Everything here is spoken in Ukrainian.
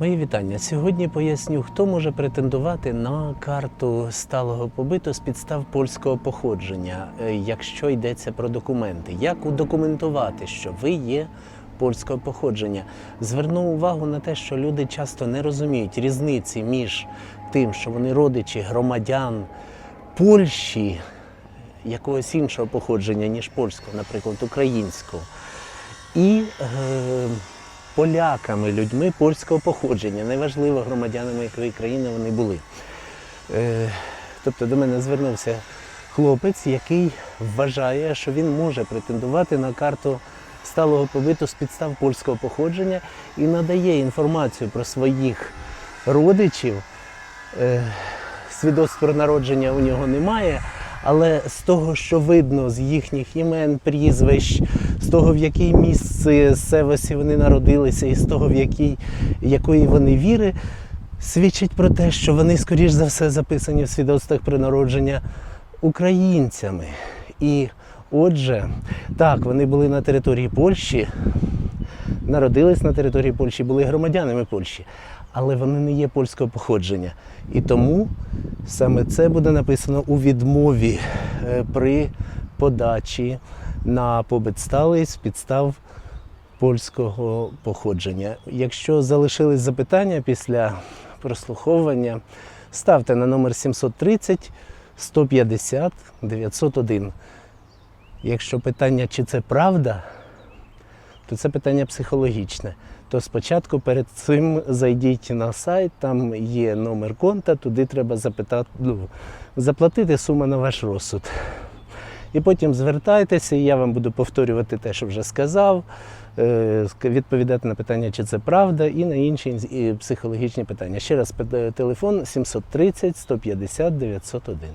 Мої вітання. Сьогодні поясню, хто може претендувати на карту сталого побиту з підстав польського походження, е, якщо йдеться про документи. Як удокументувати, що ви є польського походження? Зверну увагу на те, що люди часто не розуміють різниці між тим, що вони родичі громадян Польщі, якогось іншого походження, ніж польського, наприклад, українського, і е, поляками, людьми польського походження, неважливо громадянами якої країни вони були. Е, тобто до мене звернувся хлопець, який вважає, що він може претендувати на карту сталого побиту з підстав польського походження і надає інформацію про своїх родичів. Е, свідоцтв про народження у нього немає, але з того, що видно з їхніх імен, прізвищ, з того, в якій місцевості вони народилися, і з того, в якій, якої вони віри, свідчить про те, що вони, скоріш за все, записані в свідоцтвах про народження українцями. І отже, так, вони були на території Польщі, народились на території Польщі, були громадянами Польщі, але вони не є польського походження. І тому саме це буде написано у відмові е, при подачі на побит сталий з підстав польського походження. Якщо залишились запитання після прослуховування, ставте на номер 730 150 901. Якщо питання, чи це правда, то це питання психологічне. То спочатку перед цим зайдіть на сайт, там є номер конта, туди треба запитати, ну, заплатити сума на ваш розсуд. І потім звертайтеся, і я вам буду повторювати те, що вже сказав, е, відповідати на питання, чи це правда, і на інші психологічні питання. Ще раз телефон 730 150 901.